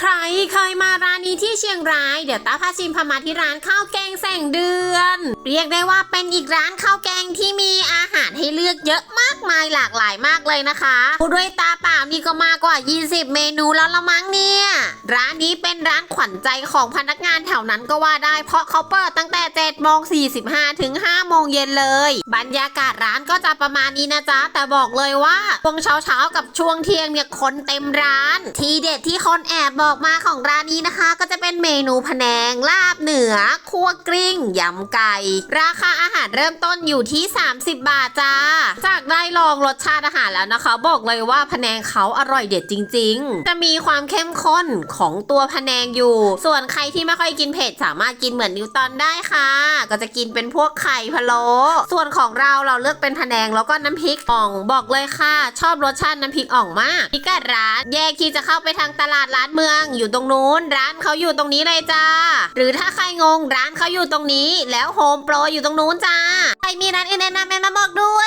ใครเคยมาร้านนี้ที่เชียงราย เดี๋ยวตาพาชิมพามาที่ร้านข้าวแกงแสงเดือน เรียกได้ว่าเป็นอีกร้านข้าวแกงที่มีอาหารให้เลือกเยอะมากมายหลากหลายมากเลยนะคะพูดด้วยตาเปล่านี่ก็มากกว่า 20 เมนูแล้วละมั้งเนี่ย ร้านนี้เป็นร้านขวัญใจของพนักงานแถวนั้นก็ว่าได้ เพราะเขาเปิดตั้งแต่7โมง45 ถึง 5 โมงเย็นเลย บรรยากาศร้านก็จะประมาณนี้นะจ๊ะ แต่บอกเลยว่าช่วงเช้าเช้ากับช่วงเที่ยงเนี่ยคนเต็มร้าน ทีเด็ดที่คนแอบบอกมาของร้านนี้นะคะ ก็จะเป็นเมนูพะแนงลาบเหนือคั่วกลิ้งยำไก่ ราคาอาหารเริ่มต้นอยู่ที่ 30 บาทจ้าจ ลองรสชาติอาหารแล้วนะคะ บอกเลยว่าพะแนงเขาอร่อยเด็ดจริง ๆ จะมีความเข้มข้นของตัวพะแนงอยู่ ส่วนใครที่ไม่ค่อยกินเผ็ดสามารถกินเหมือนนิวตันได้ค่ะ ก็จะกินเป็นพวกไข่พะโล้ส่วนของเราเราเลือกเป็นพะแนงแล้วก็น้ำพริกอ่องบอกเลยค่ะ ชอบรสชาติน้ำพริกอ่องมากพิกัดร้าน แยกที่จะเข้าไปทางตลาดร้านเมือง อยู่ตรงนู้น ร้านเขาอยู่ตรงนี้เลยจ้าหรือถ้าใครงงร้านเขาอยู่ตรงนี้ แล้วโฮมโปรอยู่ตรงนู้นจ้าใครมีร้านอื่นแนะนำแม่มาบอกด้วย